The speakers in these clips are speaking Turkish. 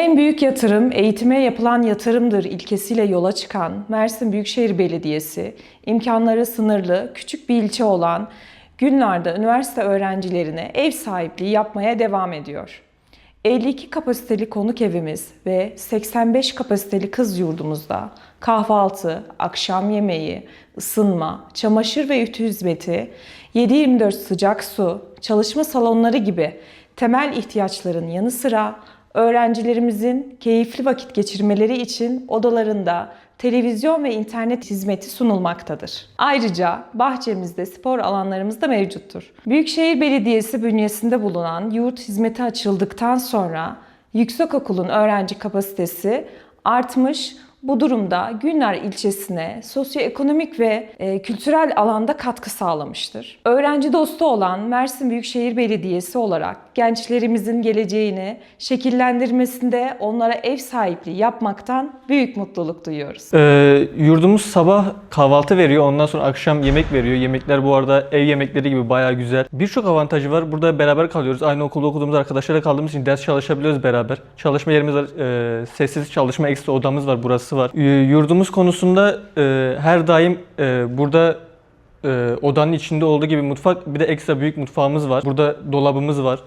En büyük yatırım eğitime yapılan yatırımdır ilkesiyle yola çıkan Mersin Büyükşehir Belediyesi, imkanları sınırlı, küçük bir ilçe olan Günlar'da üniversite öğrencilerine ev sahipliği yapmaya devam ediyor. 52 kapasiteli konuk evimiz ve 85 kapasiteli kız yurdumuzda kahvaltı, akşam yemeği, ısınma, çamaşır ve ütü hizmeti, 7-24 sıcak su, çalışma salonları gibi temel ihtiyaçların yanı sıra öğrencilerimizin keyifli vakit geçirmeleri için odalarında televizyon ve internet hizmeti sunulmaktadır. Ayrıca bahçemizde spor alanlarımız da mevcuttur. Büyükşehir Belediyesi bünyesinde bulunan yurt hizmeti açıldıktan sonra yüksekokulun öğrenci kapasitesi artmış, bu durumda Günler ilçesine sosyoekonomik ve e, kültürel alanda katkı sağlamıştır. Öğrenci dostu olan Mersin Büyükşehir Belediyesi olarak gençlerimizin geleceğini şekillendirmesinde onlara ev sahipliği yapmaktan büyük mutluluk duyuyoruz. Ee, yurdumuz sabah kahvaltı veriyor. Ondan sonra akşam yemek veriyor. Yemekler bu arada ev yemekleri gibi bayağı güzel. Birçok avantajı var. Burada beraber kalıyoruz. Aynı okulda okuduğumuz arkadaşlarla kaldığımız için ders çalışabiliyoruz beraber. Çalışma yerimiz var. Ee, sessiz çalışma ekstra odamız var. Burası var. Ee, yurdumuz konusunda e, her daim e, burada e, odanın içinde olduğu gibi mutfak bir de ekstra büyük mutfağımız var. Burada dolabımız var.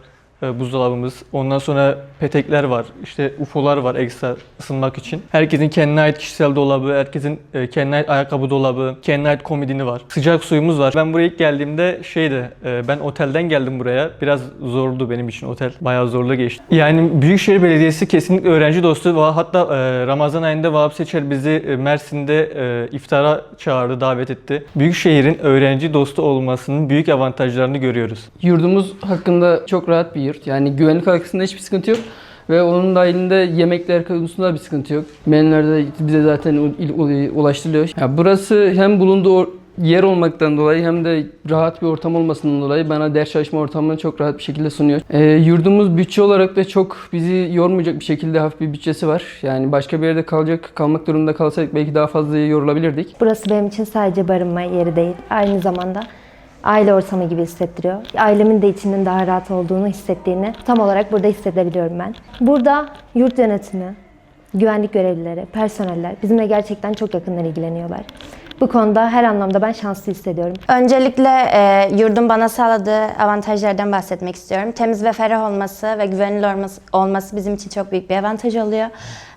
E, buzdolabımız. Ondan sonra petekler var. İşte UFO'lar var ekstra ısınmak için. Herkesin kendine ait kişisel dolabı, herkesin e, kendine ait ayakkabı dolabı, kendine ait komodini var. Sıcak suyumuz var. Ben buraya ilk geldiğimde şeydi, e, ben otelden geldim buraya. Biraz zordu benim için otel. Bayağı zorlu geçti. Yani Büyükşehir Belediyesi kesinlikle öğrenci dostu. Hatta Ramazan ayında Vahap Seçer bizi Mersin'de iftara çağırdı, davet etti. Büyükşehir'in öğrenci dostu olmasının büyük avantajlarını görüyoruz. Yurdumuz hakkında çok rahat bir yurt. Yani güvenlik açısından hiçbir sıkıntı yok. Ve onun dahilinde yemekler konusunda bir sıkıntı yok. Menüler de bize zaten ulaştırılıyor. Ya burası hem bulunduğu yer olmaktan dolayı hem de rahat bir ortam olmasından dolayı bana ders çalışma ortamını çok rahat bir şekilde sunuyor. Ee, yurdumuz bütçe olarak da çok bizi yormayacak bir şekilde hafif bir bütçesi var. Yani başka bir yerde kalacak, kalmak durumunda kalsaydık belki daha fazla yorulabilirdik. Burası benim için sadece barınma yeri değil. Aynı zamanda aile ortamı gibi hissettiriyor. Ailemin de içinin daha rahat olduğunu hissettiğini tam olarak burada hissedebiliyorum ben. Burada yurt yönetimi, güvenlik görevlileri, personeller bizimle gerçekten çok yakından ilgileniyorlar. Bu konuda her anlamda ben şanslı hissediyorum. Öncelikle e, yurdun bana sağladığı avantajlardan bahsetmek istiyorum. Temiz ve ferah olması ve güvenilir olması, bizim için çok büyük bir avantaj oluyor.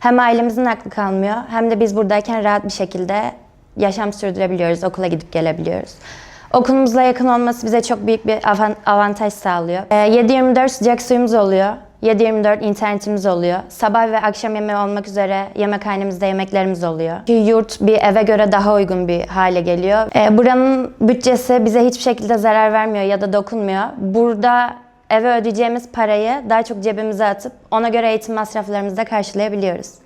Hem ailemizin aklı kalmıyor hem de biz buradayken rahat bir şekilde yaşam sürdürebiliyoruz, okula gidip gelebiliyoruz. Okulumuzla yakın olması bize çok büyük bir avan- avantaj sağlıyor. E, 7-24 sıcak suyumuz oluyor. 7-24 internetimiz oluyor. Sabah ve akşam yemeği olmak üzere yemekhanemizde yemeklerimiz oluyor. Çünkü Yurt bir eve göre daha uygun bir hale geliyor. Ee, buranın bütçesi bize hiçbir şekilde zarar vermiyor ya da dokunmuyor. Burada eve ödeyeceğimiz parayı daha çok cebimize atıp ona göre eğitim masraflarımızı da karşılayabiliyoruz.